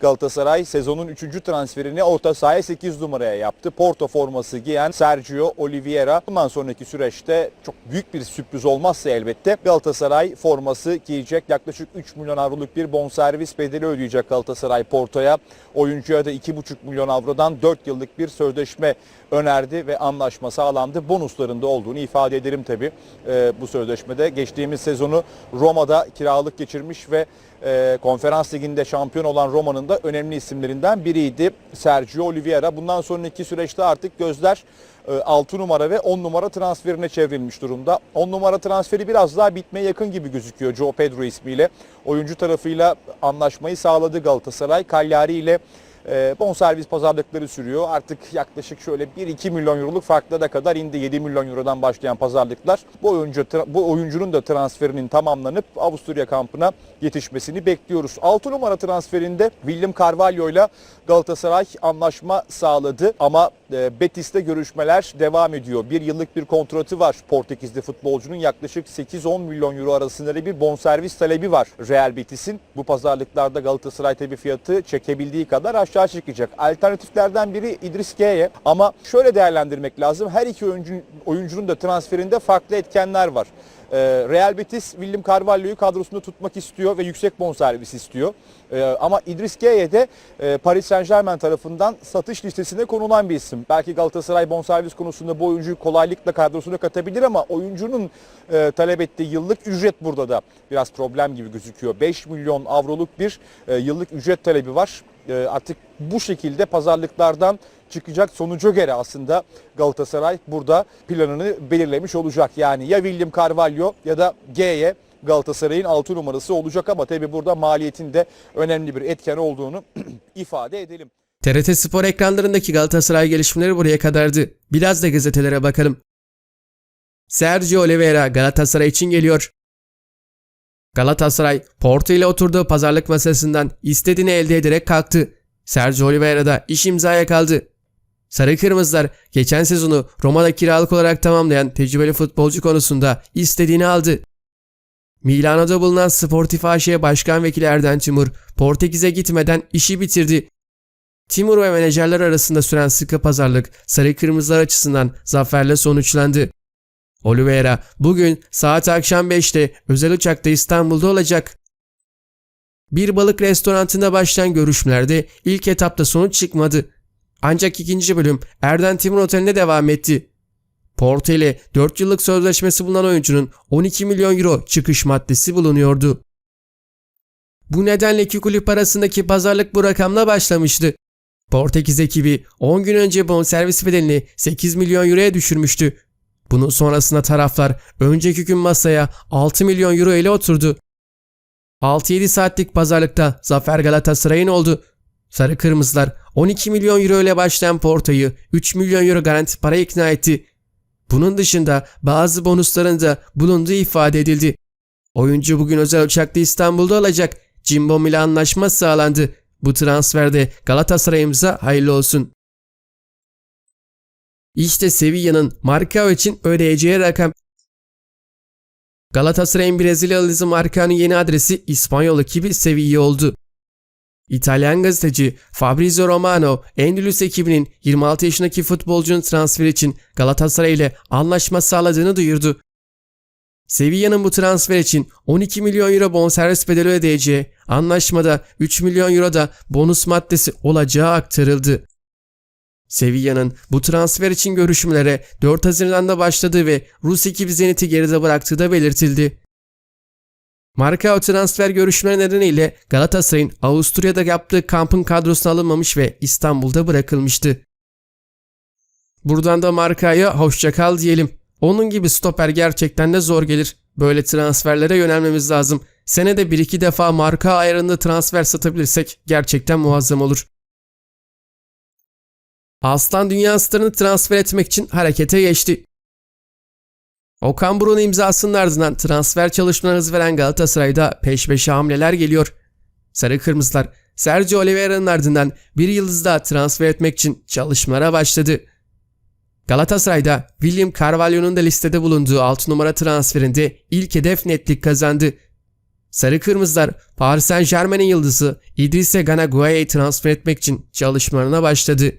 Galatasaray sezonun 3. transferini orta sahaya 8 numaraya yaptı. Porto forması giyen Sergio Oliveira. Bundan sonraki süreçte çok büyük bir sürpriz olmazsa elbette Galatasaray forması giyecek. Yaklaşık 3 milyon avroluk bir bonservis bedeli ödeyecek Galatasaray Porto'ya. Oyuncuya da 2,5 milyon avrodan 4 yıllık bir sözleşme önerdi ve anlaşma sağlandı. Bonuslarında olduğunu ifade ederim tabii e, bu sözleşmede. Geçtiğimiz sezonu Roma'da kiralık geçirmiş ve e, konferans liginde şampiyon olan Roma'nın da önemli isimlerinden biriydi Sergio Oliveira. Bundan sonraki süreçte artık gözler e, 6 numara ve 10 numara transferine çevrilmiş durumda. 10 numara transferi biraz daha bitmeye yakın gibi gözüküyor Joe Pedro ismiyle. Oyuncu tarafıyla anlaşmayı sağladı Galatasaray. Cagliari ile e, bonservis pazarlıkları sürüyor. Artık yaklaşık şöyle 1-2 milyon euroluk farklara kadar indi. 7 milyon eurodan başlayan pazarlıklar. Bu oyuncu bu oyuncunun da transferinin tamamlanıp Avusturya kampına yetişmesini bekliyoruz. 6 numara transferinde William Carvalho ile Galatasaray anlaşma sağladı ama e, Betis'te görüşmeler devam ediyor. Bir yıllık bir kontratı var Portekizli futbolcunun yaklaşık 8-10 milyon euro arasında da bir bonservis talebi var Real Betis'in. Bu pazarlıklarda Galatasaray tabi fiyatı çekebildiği kadar aşağı çekecek. Alternatiflerden biri İdris G'ye ama şöyle değerlendirmek lazım. Her iki oyuncu, oyuncunun da transferinde farklı etkenler var. Ee, Real Betis William Carvalho'yu kadrosunda tutmak istiyor ve yüksek bonservis istiyor. Ee, ama İdris G'ye de e, Paris Saint Germain tarafından satış listesine konulan bir isim. Belki Galatasaray bonservis konusunda bu oyuncuyu kolaylıkla kadrosuna katabilir ama oyuncunun e, talep ettiği yıllık ücret burada da biraz problem gibi gözüküyor. 5 milyon avroluk bir e, yıllık ücret talebi var. E, artık bu şekilde pazarlıklardan çıkacak sonuca göre aslında Galatasaray burada planını belirlemiş olacak. Yani ya William Carvalho ya da G'ye Galatasaray'ın 6 numarası olacak ama tabi burada maliyetin de önemli bir etken olduğunu ifade edelim. TRT Spor ekranlarındaki Galatasaray gelişmeleri buraya kadardı. Biraz da gazetelere bakalım. Sergio Oliveira Galatasaray için geliyor. Galatasaray, Porto ile oturduğu pazarlık masasından istediğini elde ederek kalktı. Sergio Oliveira da iş imzaya kaldı. Sarı Kırmızılar geçen sezonu Roma'da kiralık olarak tamamlayan tecrübeli futbolcu konusunda istediğini aldı. Milano'da bulunan Sportif AŞ Başkan Vekili Erden Timur, Portekiz'e gitmeden işi bitirdi. Timur ve menajerler arasında süren sıkı pazarlık Sarı Kırmızılar açısından zaferle sonuçlandı. Oliveira bugün saat akşam 5'te özel uçakta İstanbul'da olacak. Bir balık restoranında başlayan görüşmelerde ilk etapta sonuç çıkmadı. Ancak ikinci bölüm Erden Timur Oteli'nde devam etti. Porto ile 4 yıllık sözleşmesi bulunan oyuncunun 12 milyon euro çıkış maddesi bulunuyordu. Bu nedenle iki kulüp arasındaki pazarlık bu rakamla başlamıştı. Portekiz ekibi 10 gün önce bonservis bedelini 8 milyon euroya düşürmüştü. Bunun sonrasında taraflar önceki gün masaya 6 milyon euro ile oturdu. 6-7 saatlik pazarlıkta zafer Galatasaray'ın oldu. Sarı Kırmızılar 12 milyon euro ile başlayan Porto'yu 3 milyon euro garanti para ikna etti. Bunun dışında bazı bonusların da bulunduğu ifade edildi. Oyuncu bugün özel uçakta İstanbul'da olacak. Cimbom ile anlaşma sağlandı. Bu transferde Galatasaray'ımıza hayırlı olsun. İşte Sevilla'nın Marcao için ödeyeceği rakam. Galatasaray'ın Brezilyalısı Marcao'nun yeni adresi İspanyol ekibi Sevilla oldu. İtalyan gazeteci Fabrizio Romano, Endülüs ekibinin 26 yaşındaki futbolcunun transferi için Galatasaray ile anlaşma sağladığını duyurdu. Sevilla'nın bu transfer için 12 milyon euro bonservis bedeli ödeyeceği, anlaşmada 3 milyon euro da bonus maddesi olacağı aktarıldı. Sevilla'nın bu transfer için görüşmelere 4 Haziran'da başladığı ve Rus ekibi Zenit'i geride bıraktığı da belirtildi. Marcao transfer görüşmeleri nedeniyle Galatasaray'ın Avusturya'da yaptığı kampın kadrosuna alınmamış ve İstanbul'da bırakılmıştı. Buradan da Marcao'ya hoşçakal diyelim. Onun gibi stoper gerçekten de zor gelir. Böyle transferlere yönelmemiz lazım. Senede 1-2 defa marka ayarında transfer satabilirsek gerçekten muazzam olur. Aslan dünya starını transfer etmek için harekete geçti. Okan Buruk'un imzasının ardından transfer çalışmalarına hız veren Galatasaray'da peş peşe hamleler geliyor. Sarı Kırmızılar Sergio Oliveira'nın ardından bir yıldız daha transfer etmek için çalışmalara başladı. Galatasaray'da William Carvalho'nun da listede bulunduğu 6 numara transferinde ilk hedef netlik kazandı. Sarı Kırmızılar Paris Saint Germain'in yıldızı Idrissa Gana transfer etmek için çalışmalarına başladı.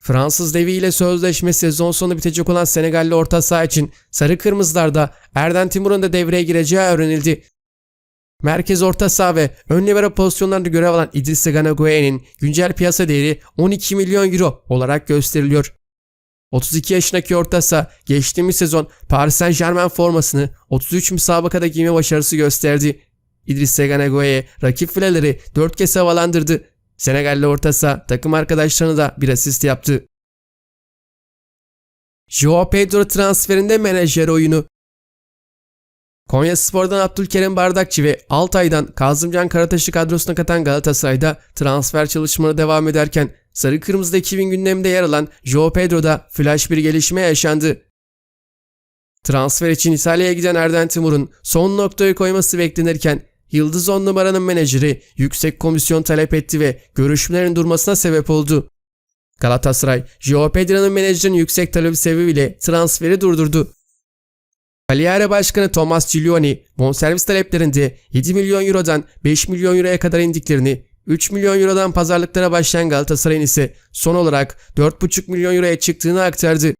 Fransız devi ile sözleşme sezon sonu bitecek olan Senegalli orta saha için Sarı Kırmızılar'da Erden Timur'un da devreye gireceği öğrenildi. Merkez orta saha ve ön libero pozisyonlarında görev alan Idrissa Gana Guaya'nın güncel piyasa değeri 12 milyon euro olarak gösteriliyor. 32 yaşındaki orta saha geçtiğimiz sezon Paris Saint Germain formasını 33 müsabakada giyme başarısı gösterdi. İdrissa Gana Gueye rakip fileleri 4 kez havalandırdı. Senegalli orta saha takım arkadaşlarına da bir asist yaptı. Joao Pedro transferinde menajer oyunu. Konya Spor'dan Abdülkerim Bardakçı ve Altay'dan Kazımcan Karataş'ı kadrosuna katan Galatasaray'da transfer çalışmaları devam ederken Sarı Kırmızı'da 2000 gündeminde yer alan Joao Pedro'da flash bir gelişme yaşandı. Transfer için İtalya'ya giden Erden Timur'un son noktayı koyması beklenirken Yıldız 10 numaranın menajeri yüksek komisyon talep etti ve görüşmelerin durmasına sebep oldu. Galatasaray, Joao Pedro'nun menajerinin yüksek talebi sebebiyle transferi durdurdu. Cagliari Başkanı Thomas Giuliani bonservis taleplerinde 7 milyon eurodan 5 milyon euroya kadar indiklerini, 3 milyon eurodan pazarlıklara başlayan Galatasaray'ın ise son olarak 4,5 milyon euroya çıktığını aktardı.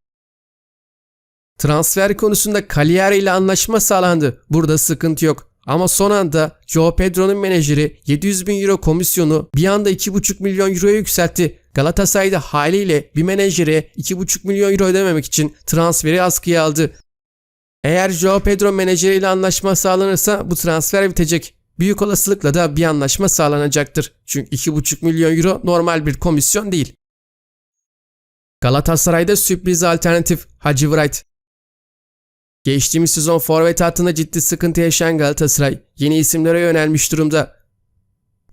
Transfer konusunda Cagliari ile anlaşma sağlandı. Burada sıkıntı yok. Ama son anda Joao Pedro'nun menajeri 700 bin euro komisyonu bir anda 2,5 milyon euroya yükseltti. Galatasaray'da haliyle bir menajere 2,5 milyon euro ödememek için transferi askıya aldı. Eğer Joao Pedro menajeriyle anlaşma sağlanırsa bu transfer bitecek. Büyük olasılıkla da bir anlaşma sağlanacaktır. Çünkü 2,5 milyon euro normal bir komisyon değil. Galatasaray'da sürpriz alternatif Hacı Wright. Geçtiğimiz sezon forvet hattında ciddi sıkıntı yaşayan Galatasaray yeni isimlere yönelmiş durumda.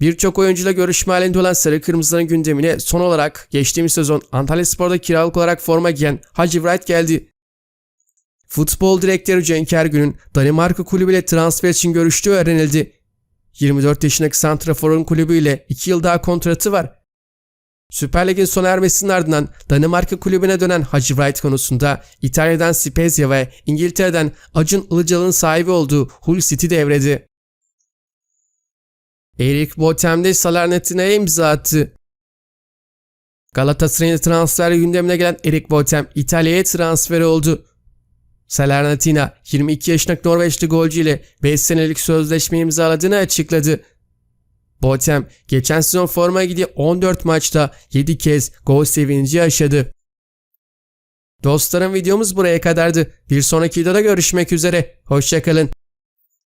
Birçok oyuncuyla görüşme halinde olan Sarı Kırmızıların gündemine son olarak geçtiğimiz sezon Antalya Spor'da kiralık olarak forma giyen Hacı Wright geldi. Futbol direktörü Cenk Ergün'ün Danimarka kulübüyle transfer için görüştüğü öğrenildi. 24 yaşındaki Santrafor'un kulübüyle 2 yıl daha kontratı var. Süper Lig'in sona ermesinin ardından Danimarka kulübüne dönen Hacı Wright konusunda İtalya'dan Spezia ve İngiltere'den Acun Ilıcalı'nın sahibi olduğu Hull City devredi. Erik Botem de Salernitana imza attı. Galatasaray'ın transfer gündemine gelen Erik Botem İtalya'ya transfer oldu. Salernitana 22 yaşındaki Norveçli golcü ile 5 senelik sözleşme imzaladığını açıkladı. Botem geçen sezon forma giydiği 14 maçta 7 kez gol sevinci yaşadı. Dostlarım videomuz buraya kadardı. Bir sonraki videoda görüşmek üzere. Hoşçakalın.